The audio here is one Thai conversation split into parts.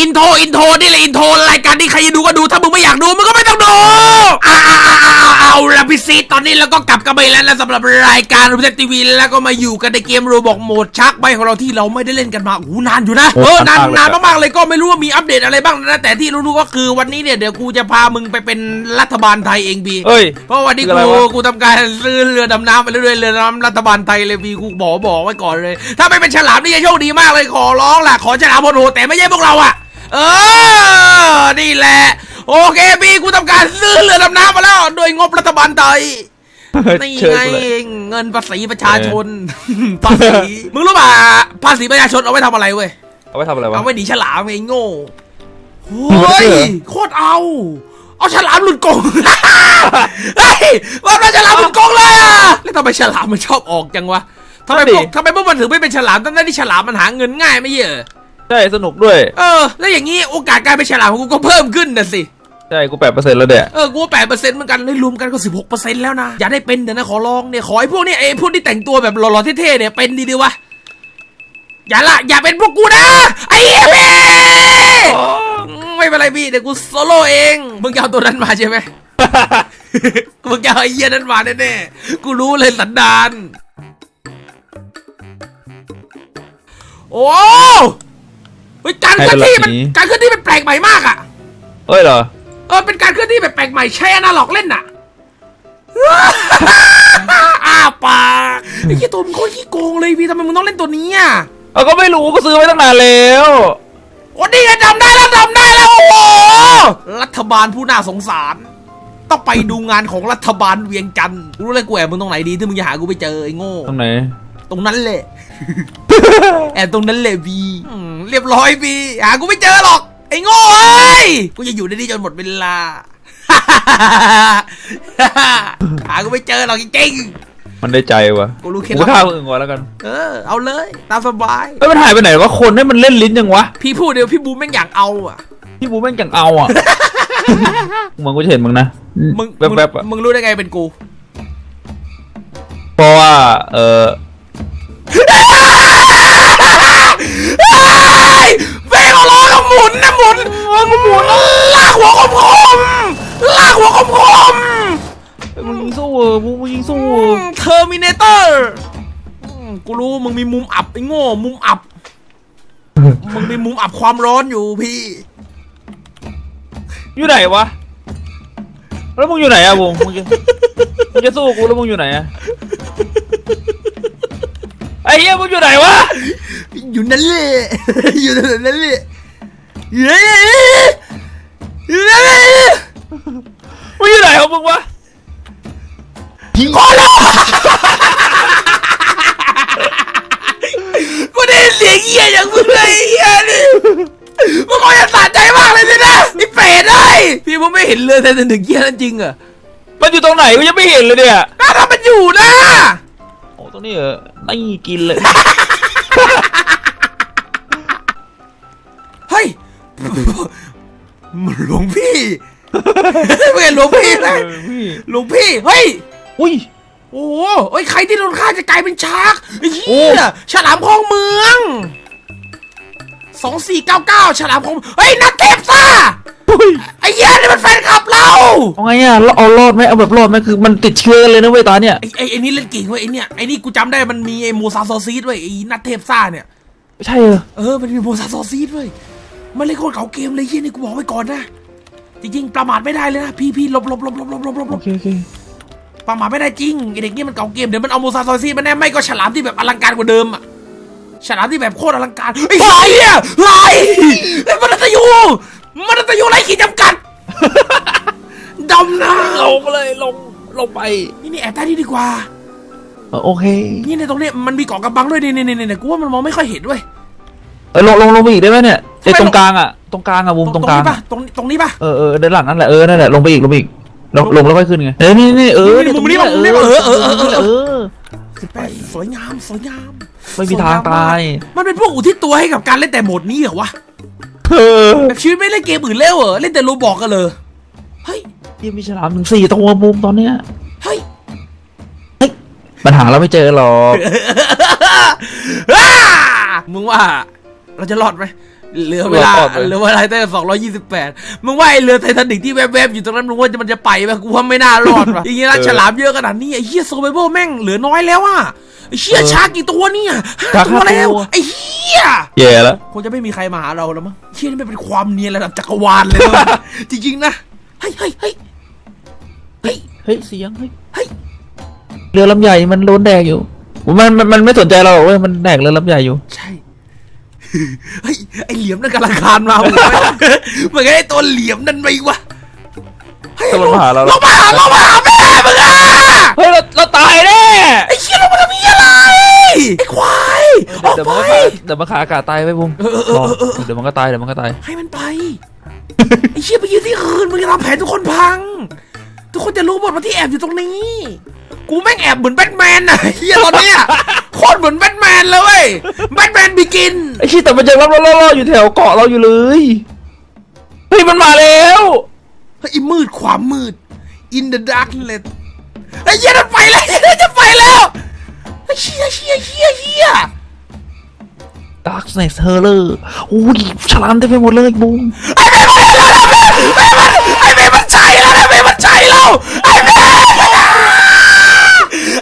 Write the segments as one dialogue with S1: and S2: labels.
S1: อินโทรอินโทรนี่แหละอินโทรรายการที่ใครจะดูก็ดู ถ้ามึงไม่อยากดูมึงก็ไม่ต้องดูอ่าเอาละพี่ซีตอนนี้เราก็กลับกันไปแล้วนะสำหรับรายการรูปทีวีแล้วก็มาอยู่กันในเกมโรบอกโหมดชักใบของเราที่เราไม่ได้เล่นกันมาโอ้โหนานอยู่นะ
S2: โอ้
S1: เออนาน
S2: นานมากเลย
S1: นานมากๆเลยก็ไม่รู้ว่ามีอัปเดตอะไรบ้างนะแต่ที่รู้ๆก็คือวันนี้เนี่ยเดี๋ยวกูจะพามึงไปเป็นรัฐบาลไทยเองบี
S2: เอ้ย
S1: เพราะวันนี้
S2: คืออะไร
S1: กู
S2: วะ
S1: กูทำการซื้อเรือดำน้ำไปเรื่อยๆเรือดำน้ำรัฐบาลไทยเลยบีกูบอกบอกไว้ก่อนเลย ถ้าไม่เป็นฉลามนี่จะโชคดีมากเลยขอร้องล่ะขอฉลามโหดๆแต่ไม่ใช่พวกเราอะ เออ นี่แหละ โอเคบีกูทำการซื้อเรือดำน้ำมาแล้วโดยงบรัฐบาลไทยนี่
S2: เชิญ
S1: ไง
S2: กูเลย
S1: เงินภาษีประชาชนภาษีมึงรู้ป่ะภาษีประชาชนเอาไว้ทำอะไรเว้ย
S2: เอาไว้ทำอะไรวะ
S1: เอาไว้หนีฉลามไงโง่โมี
S2: ไว้
S1: อ้
S2: ด้วย
S1: ย
S2: เหรอ
S1: โคตรเอา เอาฉลามหลุดกรงเฮ้ยมันเป็นฉลามหลุดกรงเลยอะแล้วทำไมฉลามมันชอบออกจังวะทำไม
S2: นั่นดิ
S1: พวกทำไมพวกมันถึงไม่เป็นฉลามทั้งๆที่ฉลามมันหาเงินง่ายไม่ใช่เหรอ
S2: ใช่สนุกด้วย
S1: เออ แล้วอย่างนี้โอกาสการเป็นฉลามของกูก็เพิ่มขึ้นนะสิ
S2: ใช่กูแปดเปอร์เซ็นต์แล้วเนี่ย
S1: เออ กูแปดเปอร์เซ็นต์เหมือนกันเลยรวมกันก็สิบหกเปอร์เซ็นต์แล้วนะ อย่าได้เป็นเดี๋ยวนะขอร้องเนี่ย ขอให้พวกนี้ไอ้พวกที่แต่งตัวแบบหล่อๆเท่ๆเนี่ยเป็นดีดีวะ อย่าละ อย่าเป็นพวกกูนะ ไอ้เหี้ยพี่อืมไม่เป็นไรพี่เดี๋ยวกูโซโล่เอง มึงจะเอาตัวนั้นมาใช่ไหม มึงจะเอาไอ้เหี้ยนั้นมาแน่ๆ กูรู้เลยสันดาน โอ้เฮ้ยการเคลื่อนที่มันการเคลื่อนที่มันแปลกใหม่มากอะ
S2: เอ้ยเหรอ
S1: เออเป็นการเคลื่อนที่แบบแปลกใหม่ใช้อนาล็อกเล่นน่ะอ้าปากไอ้ขี้ยตัวมึงโคตรขี้โกงเลยพี่ทำไมมึงต้องเล่นตัวนี้อะ
S2: เอาก็ไม่รู้ก็ซื้อไว้ตั้งนานแล้ว
S1: โอ้ดีไงจำได้แล้วจำได้แล้วโอ้โหรัฐบาลผู้น่าสงสาร ต้องไปดูงานของรัฐบาลเวียงจันทร์กูรู้เลยกูแอบมึงตรงไหนดีที่มึงจะหากูไปเจอไอ้โง่
S2: ตรงไหน
S1: ตรงนั้นแหละ แอบตรงนั้นแหละบีอืมเรียบร้อยบีหากูไม่เจอหรอก ไอ้โง่เอ้ยกูจะอยู่ในนี้จนหมดเวลา หากูไม่เจอหรอกจริง
S2: มันได้ใจวะ
S1: ๆกูรู้เคล็ด
S2: กู
S1: ลับ
S2: ฆ่าคนอื่นก่อนแล้วกัน
S1: เออเอาเลย ตามสบาย
S2: เอ้ยมันหายไปไหนวะคนให้มันเล่นลิ้นยังวะ
S1: พี่พูดเดียวพี่บูมแม่งอยากเอาอะ
S2: พี่บูแม่งจังเอาอะ มึงกูจะเห็นมึงนะ
S1: มึง
S2: แวบๆอะ
S1: มึงรู้ได้ไงเป็นกู
S2: เพราะว่าเออ
S1: เฮ้ยเฟ่เขาล้อกับหมุนนะหมุนหมุนลากหัวคมคมๆลากหัวคมคมๆ
S2: มึงยิงสู้เออมึงมึงยิงสู้
S1: เทอร์มินเตอร์กูรู้มึงมีมุมอับไอ้โง่มุมอับ มึงมีมุมอับความร้อนอยู่พี่
S2: อยู่ไหนวะ แล้วมึงอยู่ไหนอะวงมึงจะมึงจะสู้กูแล้วมึงอยู่ไหนอะ ไอ้เหี้ยมึงอยู่ไหนวะ
S1: อยู่นั่นแหละอยู่นั่นแหละอยู่นั่นแหละอยู่นั่นแหละ
S2: มึงอยู่ไหนของมึงวะ
S1: ขอร้องกูได้ยินเสียงเหี้ยอย่างมึงเลยไอ้เหี้ยนี่มึงคงจะสะใจมากเลยสินะไอ้เป็ดเอ้ยพี่มึงไม่เห็นเลยแต่ถึงเหี้ยนั่นจริงเหรอ
S2: มันอยู่ตรงไหนกูยังไม่เห็นเลยเนี่ย
S1: น่าทำมันอยู่นะ
S2: โอ้ต รงนี้เหรอไม่กินเลย
S1: เฮ้ยหลวงพี่ไม่เห็นหลวงพี่เลย
S2: เออพี่
S1: หลวงพี่ เฮ้ย
S2: อุ้ย
S1: โอ้โหเฮ้ยใครที่โดนฆ่าจะกลายเป็นชาร์กไอ้
S2: โอ้
S1: เหี้ยฉลามคลองเมือง สองสี่เก้าเก้าฉลามคลอง เฮ้ยนัทเทพซ่า
S2: อุ้ย
S1: ไอ้เหี้ยนี่มันแฟนคลับเรา
S2: เอาไงอะเราเอารอดไหมเอาแบบรอดไหมคือมันติดเชื้อกันเลยนะเว้ยตอนเนี้ย
S1: ไอ้ไอ้ไอ้นี่เล่นเก่งเว้ยไอ้เนี่ยไอ้นี่กูจำได้มันมีไอ้โมซาโซซีดเว้ยไอ้นัทเทพซ่าเนี่ย
S2: ใช่เหรอ
S1: เออ มันมีโมซาโซซีดเว้ยมันเล่นโคตรเก่าเกมเลยเฮียนี่กูบอกไว้ก่อนนะ จริงๆ ประมาทไม่ได้เลยนะ พี่พี่หลบหลบหลบหลบหลบหลบหลบหล
S2: โอบเคโอเค
S1: ประมาทไม่ได้จริงไอเด็กนี่มันเก่าเกมเดี๋ยวมันเอาโมซาโซซีดมาแน่ไม่ก็ฉลามที่แบบอลังการกว่าเดิมอะฉลามที่แบบโคตรอลังการไอ้เหี้ยไอ้ไอ้มันตะยูมัน ตะยูไรขีดจำกัด ดำน้
S2: ลงเลยลงลงไปำ
S1: นี่นี่แอบใต้นี่ดีกว่า
S2: เออโอเค
S1: นี่ในตรงเนี้ยมันมีเกาะกำบังด้วยนี่นี่นี่นี่กูว่ามันมองไม่ค่อยเห็นด้วย
S2: เออลงลงลงไปอีกได้ไหมเนี่ยไอ้
S1: ทำไม
S2: ตรงกลางอะตรงกลางอะวงตรงกลาง
S1: นี้ปะตรงตรงนี้ปะ
S2: เออเออเดินหลังนั่นแหละเออนั่นแหละลงไปอีกลงไปอีกลงลงแล้วค่อยขึ้นไงเออนี่นี่เออ
S1: นี่
S2: ตรง
S1: มุมนี้
S2: แหละ
S1: มุมนี้เออเออเออเออ
S2: เออ
S1: สิบแปดสวยงามสวยงาม
S2: ไม่มีทางตาย
S1: มันเป็นพวกอุทิศตัวให้กับการเล่นแต่โหมดนี้เหรอวะ
S2: เออ
S1: แบบชีวิตไม่เล่นเกมอื่นแล้วเหรอเล่นแต่โรบอกกันเลยเฮ้ย
S2: ยังมีฉลามถึงสี่ตัวมุมตอนเนี้ย
S1: เฮ้ย
S2: ปัญหาเราไม่เจอหรอก
S1: อ้ามึงว่า เราจะรอดไหมเหลือเวลาเหลือเวลาตั้งสองร้อยยี่สิบแปดมึงว่าไอเรือไททานิกที่แวบๆอยู่ตรงนั้นมึงว่าจะมันจะไปไหมกูว่าไม่น่ารอดว่ะอย่างเงี้ยนะฉลามเยอะขนาดนี้ไอ้เหี้ยโซเบเบิลแม่งเหลือน้อยแล้วอะ ไอ้เหี้ยชาร์กกี่ตัวเนี่ยห้าตัวแล้วไอ้เหี้ย
S2: แย่แล้ว
S1: คงจะไม่มีใครมาหาเราแล้วมั้งเชี่ยนี่มันเป็นความเนียนระดับจักรวาลเลยนะ จริงๆนะเฮ้ยเฮ้ยเฮ้ยเฮ้ย
S2: เฮ้ยเสียงเฮ้ย
S1: เฮ้ย
S2: เรือลำใหญ่มันโดนแดกอยู่มันมันมันไม่สนใจเราหรอกเว้ยมันแดกเรือลำใหญ่อยู่
S1: ใช่ เฮ้ยไอเหลี่ยมนั่นกำลังคานมาเว้ยมันก็ไอตัวเหลี่ยมนั่นไปวะเฮ้ย
S2: ถ้ามันมาหาเรา
S1: ลงมาหาลงมาหาแม่มึงอะ
S2: เฮ้ยเราเราตายแน่
S1: ไอเชี่ยลงมาทำเหี้ยอะไรไอควายออก
S2: เดี๋ยว
S1: ไป
S2: มันก็ขาเดี๋ยวมันขาอากาศตายไปบุ้ม
S1: เออเออเออเออ
S2: เดี๋ยวมันก็ตายเดี๋ยวมันก็ตาย
S1: ให้มันไปไอเชี่ยไปยืนที่คืนมึงจะทำแผนทุกคนพัง ทุกคนจะรู้หมดว่าที่แอบอยู่ตรงนี้ กูแม่งแอบเหมือนแบทแมนอะเฮียตอนเนี้ยโคตรเหมือนแบทแมนเลยเว้ยแบทแมนบิกิน
S2: ไอ้ชี้แต่มันยังรับล่อๆอยู่แถวเกาะเราอยู่เลยเฮ้ยมันมาแล้ว
S1: เฮ้ยมืดความมืด in the darkness ไอ้เหี้ยนั่นไปแล้วจะไปแล้วไอ้เชี่ยเชี่ยเชี่ยเชี่ย
S2: Darkness Horror อุ้ยฉลามเต็มไปหมดเลยบุ้ม
S1: ไอ้เมย์มันแล้วไอ้เมย์ไอ้เมย์มันใช่แล้วไอ้เมย์มันใช่แล้วไอ้เมย์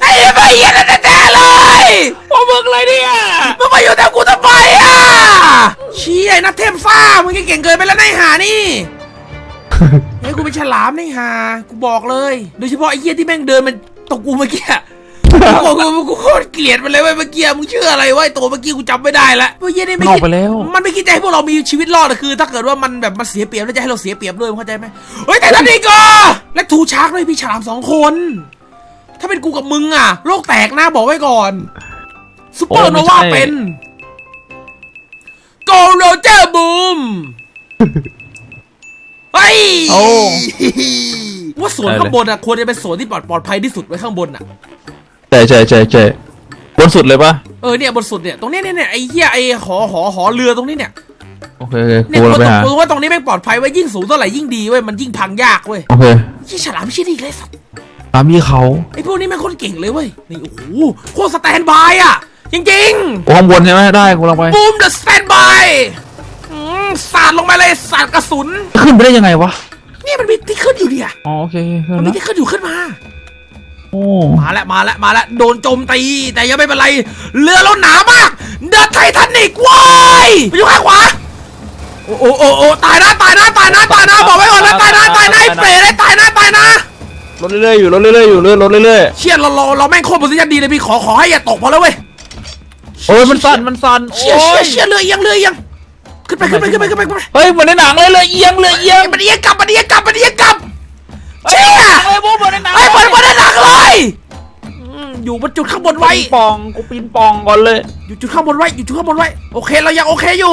S1: ไอ้เมย์เหี้ยนั่นแน่ๆเลย
S2: โอ้มึงอะไรเนี่ย
S1: มึงมาอยู่แต่กูทำไมอะเชี่ยไอ้นัทเทมฟ้ามึงเก่งเกินไปแล้วนายหานี่เฮ้ย กูเป็นฉลามนี่ฮะกูบอกเลย โดยเฉพาะไอ้เหี้ยที่แม่งเดินมันตกกูเมื่อกี้อะกูกูกูกูโคตรเกลียดมันเลยเว้ยเมื่อกี้มึงเชื่ออะไรวะไอ้ตัวเมื่อกี้กูจำไม่ได้ละเมื่อกี้นี่
S2: มัน
S1: ไม่
S2: ออ
S1: คิ
S2: ก
S1: ด
S2: ไปแล้ว
S1: มันไม่คิดจะให้พวกเรามีชีวิตรอดอะคือ ถ้าเกิดว่ามันแบบมันเสียเปรียบแล้วจะให้เราเสียเปรียบด้วยมึงเข้าใจไหมเฮ้ยแต่ตอนนี้ก็และทูชาร์กด้วยพี่ฉลามสองคน ถ้าเป็นกูกับมึงอะโลกแตกนะบอกไว้ก่อนซูเปอร์โนวา
S2: โอ้ไม่ใช่
S1: เป็นโกโรเจอร์บูม เฮ้ย
S2: โอ้
S1: ว่าสวนข้างบนอะควรจะเป็นสวนที่ปลอดปลอดภัยที่สุดไว้ข้างบนอะ
S2: ใช่ใช่ใช่ใช่บนสุดเลยปะ
S1: เออเนี่ยบนสุดเนี่ยตรงเนี้ยเนี่ยเนี่ยไอ้เหี้ยไอ้หอหอหอเรือตรงนี้เนี่ย
S2: โอเคโอเค
S1: เนี่ย
S2: กู
S1: กู
S2: เราไปหา
S1: กูว่าตรงนี้แม่งปลอดภัยไว้ยยิ่งสูงเท่าไหร่ยิ่งดีเว้ยมันยิ่งพังยากเว้ย
S2: โอเค
S1: ยี่ฉลามไม่ใช่นี่เลยสัตว์
S2: ตามพี่เขา
S1: ไอ้พวกนี้แม่งโคตรเก่งเลยเว้ยนี่โอ้โหโคตรสแตนบายอะจริง
S2: โอ้ข้างบนใช่ไหมได้กูลองไป
S1: ๆบูมเดอะสแตนบาย สาดลงไปเลยสาดกระสุน
S2: ขึ้นไปได้ยังไงวะ
S1: เนี่ยมันมีที่ขึ้นอยู่เนี่ย
S2: อ๋อโอเคโอเคขึ้น
S1: มันมี
S2: แล้ว
S1: ที่ขึ้นอยู่ขึ้นมา
S2: โอ้
S1: มาแล้วมาแล้วมาแล้วโดนโจมตีแต่ยังไม่เป็นไร เรือเราหนามากเดอะไททานิกว้ายไปอยู่ข้างขวาโอ้โอ้โอ้โอ้ตายนะตายนะตายนะตายนะบอกไว้ก่อนนะตายนะตายนะไอ้เปรตได้ตายนะตายนะ
S2: รถเรื่อยๆอยู่รถเรื่อยๆอยู่เรื่อยรถเรื่อย
S1: เชี่ยเราเราเราแม่งโคตรโพสิชันดีเลยพี่ขอขอให้อย่าตกพอแล้วเว้ย
S2: ๆโอ้ยมันสั่นมันสั่น
S1: เชี่ย
S2: โอ้
S1: เชี่ย
S2: ย
S1: เชี่ยเรือเอียงเรือเอียงึ้นไปขึ้นไปขึ้นไปขึ้นไปขึ้นไป
S2: เฮ้ยเหมือนในหนังเลยเลยเอียงเลยเอียง
S1: มันเอียงกลับมันเอียงกลับมันเอียงกลับเชี่ย
S2: เฮ้ยบูเหมือนในหนัง
S1: เฮ้ยเหมือนเหมือนในหนังเลยอยู่บนจุดข้างบนไว้
S2: ปองกูปีนปองก่อนเลย
S1: อยู่จุดข้างบนไว้อยู่จุดข้างบนไว้โอเคเรายังโอเคอยู่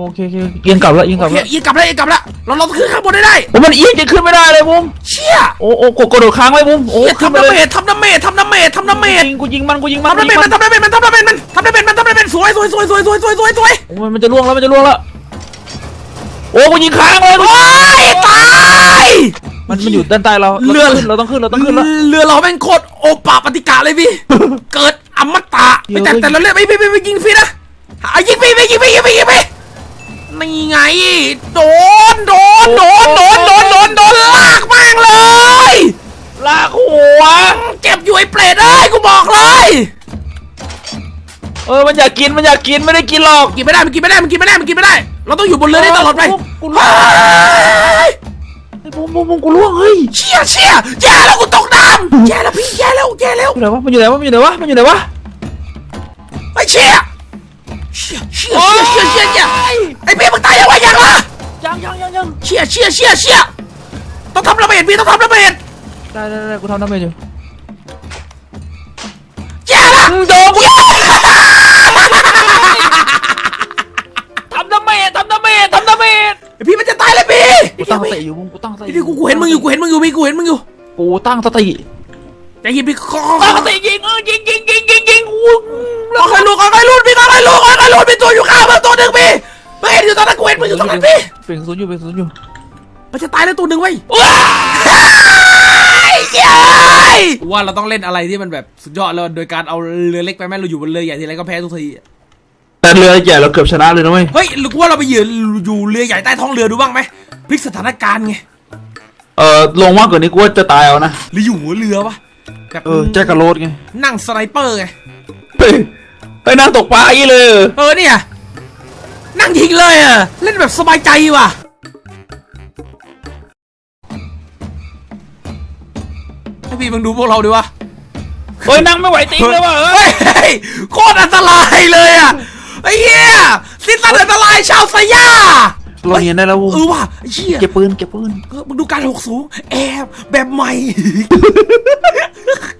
S2: โอเคเอียงกลับแล้วเอียงกลับแล้วเอี
S1: ยงกลับแล้วเอียงกลับแล้วเราเราขึ้นข้างบนได้ได้
S2: มันเอียงจะขึ้นไม่ได้เลยมุม
S1: เชี่ย
S2: โอ้โอ้กดโดดค้างไว้มุมโอ้
S1: ทำดา
S2: เม
S1: จทำน้ำเมจทำน้ำเมจทำน้ำเมท
S2: ยิงกูยิงมันกูยิงมัน
S1: ทำน้ำเมจมันทำน้ำเมจมันทำน้ำเมจมันทำน้ำเมจมันทำน้ำเมจสวยสวยสวยสวยสวยสวยสวย
S2: มันจะล่วงแล้วมันจะล่วงแล้ว โอ้กูยิงค้างเลยกู
S1: โอ้ยตาย
S2: มันมันอยู่ด้านใต้เรา
S1: เรือ
S2: เราต้องขึ้นเราต้องขึ้นเราต้องขึ้นแล้ว
S1: เรือเราแม่งโคตรโอปาปฏิกะเลยพี่ เกิดอมตะ
S2: เดี๋
S1: ไม่
S2: ยว
S1: แต่แต่เราเล่นไม่ไม่ไม่ไม่ยิงฟรีนะอะยิงฟรีไม่ยิงฟรียิงฟรียิงฟรีนี่ไงโดนโดนโดนโดนโดนโดนโดนลากแม่งเลย
S2: ลากหัว
S1: เจ็บอยู่ไอ้เปรตเอ้ยกูบอกเลย
S2: เออมันอยากกินมันอยากกินไม่ได้กินหรอก
S1: กินไม่ได้มันกินไม่ได้มันกินไม่ได้มันกินไม่ได้ เราต้องอยู่บนเรือได้ตลอดไป
S2: กูล่วง
S1: เฮ้ย
S2: ไอ้บูมบูมบูมกูล่วงเฮ้ย
S1: เชี่ยเชี่ยแย่แล้วกูตกน้ำแย่แล้วพี่แย่แล้วแย่แล้ว
S2: อยู่ไหนวะมันอยู่ไหนวะมันอยู่ไหนวะมันอยู่ไหนวะ
S1: ไอ้เชี่ยเชี่ยเชี่ยเชี่ยเชี่ยเชี่ยไอ้พี่มึงตายยังวะยังล่ะ
S2: ยังยังยังยัง
S1: เชี่ยเชี่ยเชี่ยเชี่ยต้องทำระเบิดพี่ต้องทำระเบิด
S2: ได้ได้ได้กูทำน้ำเมจอยู่
S1: แย่ละ
S2: โดนกู ตั้งสติอยู่บูมกูตั้งสติ
S1: พี่กูกูเห็นมึงอยู่กูเห็นมึงอยู่พี่กูเห็นมึงอยู่
S2: กูตั้งสติ
S1: ใจเย็นพี่ขอ
S2: ตั้งสติยิงเออยิงยิงยิงยิงยิงอู้
S1: ค่อยๆลุกค่อยๆลุกพี่ค่อยๆลุกค่อยๆลุกมีตัวอยู่ข้างมึงตัวหนึ่งพี่ไม่เห็นอยู่ตอนนั้นกูเห็นมึงอยู่ตรงนั้นพี่
S2: เปลี่ยนศูนย์อยู่เปลี่ยนศูนย์อยู่
S1: มันจะตายแล้วตัวหนึ่งเว้ย
S2: ว้า
S1: เย้ยว่าเราต้องเล่นอะไรที่มันแบบสุดยอดแล้วโดยการเอาเรือเล็กไปแม่เราอยู่บนเรือใหญ่ทีไรก็แพ้ทุกทีอะ
S2: แต่เรือใหญ่เราเกือบชนะเลยนะเว้ย
S1: เฮ้ยหรือว่าเราไปยืนอยู่เรือใหญ่ใต้ท้องเรือดูบ้างไหมพ ลิกสถานการณ์ไง
S2: เออลงมากกว่านี้กูว่าจะตายเอานะ
S1: หรืออยู่หัวเรือวะแบบ
S2: เออแจ็คกับโรดไง
S1: นั่งสไนเปอร์ไง
S2: เฮ้ยไปนั่งตกปลาอีเลย
S1: เออเนี่ยนั่งยิงเลยอะเล่นแบบสบายใจว่ะ ให้พี่มึงดูพวกเราดิวะ
S2: เฮ้ยนั่งไม่ไหวติงเลยว่ะเฮ้
S1: เฮ้
S2: ย
S1: ยเฮ้ยโคตรอันตรายเลยอะไอ้เหี้ยซิสันอันตรายชาวสยาม
S2: เราเห็นได้แล้ววู
S1: เออว่ะไอ้เหี้ย
S2: เก็บปืนเก็บปืน
S1: เออมึงดูการหกสูงแอบแบบใหม่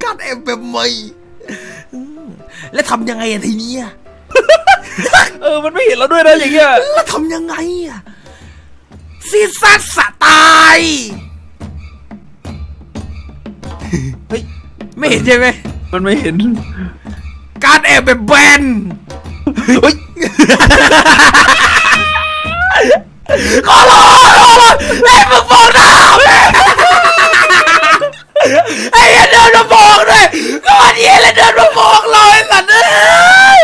S1: การแอบแบบใหม่อืมแล้วทำยังไงอะทีเนี้ย
S2: เออ มันไม่เห็นเราด้วยนะอย่างเงี้ย
S1: แล้วทำยังไงอะซีซัสสะตาย
S2: เฮ้ย
S1: ไม่เห็นใช่ไหม
S2: มันไม่เห็น
S1: การแอบแบบแบน
S2: เฮ้ย
S1: ขอร้องขอร้องแมึงบอกนะไอ้เหี้ยเดินมาบอกด้วยก็วันนี้เลยเดินมาบอกเราไอ้สัตว์เอ้ย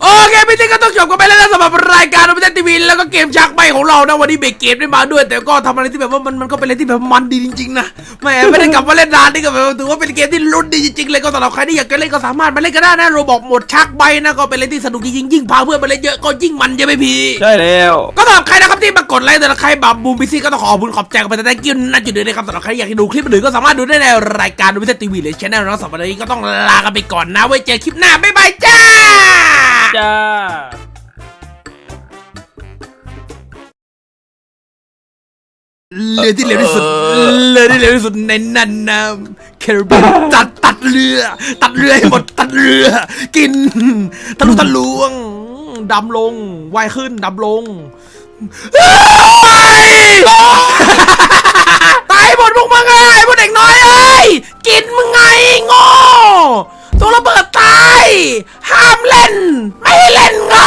S1: โอเคพี่ติ๊กก็ต้องจบกันไปแล้วนะสำหรับรายการเราไม่าทีวีแล้วก็เกมชักใบของเรานะวันนี้เบรกเกมได้มาด้วย แต่ก็ทำอะไรที่แบบว่ามันมันก็เป็นอะไรที่แบบมันดีจริงๆนะแหมไม่ได้กลับมาเล่นนานนี่ก็แบบถือว่าเป็นเกมที่ลุ้นดีจริงๆเลยก็สำหรับใครที่อยากจะเล่นก็สามารถมาเล่นกันได้นะโรบอกหมดชักใบนะก็เป็นอะไรที่สนุกจริงๆยิ่งพาเพื่อนมาเล่นเยอะก็ยิ่งมันใช่ไหมพี่
S2: ใช่แล้ว
S1: ก็สำหรับใครนะครับที่มากดไลค์แต่ละใครบับบูมบีซีก็ต้องขอขอบคุณขอบใจกันไปแต่แตกิ้วนะจุดเดือนนะครับสำหรับใครที่อยากดูคลิปอื่นก็สามารถดูได้ในรายการดูวิทยทีวีหรือช่องนะสำหรับวันนี้ก็ต้องลากันไปก่อนนะไว้เจอคลิปหน้าบ๊ายบายจ้า
S2: จ้า
S1: เรือที่เร็วที่สุดเรือที่เร็วที่สุดในนันนำแคริบเบียนจัดตัดเรือ ตัดเรือให้หมดตัดเรือ กินทะลุทะลวงดำลงว่ายขึ้นดำลงตายหมดพวกมึงไงพวกเด็กน้อยเอ้ยกินมึงไงโง่ตัวระเบิดตาย ห้ามเล่น ไม่เล่นเงา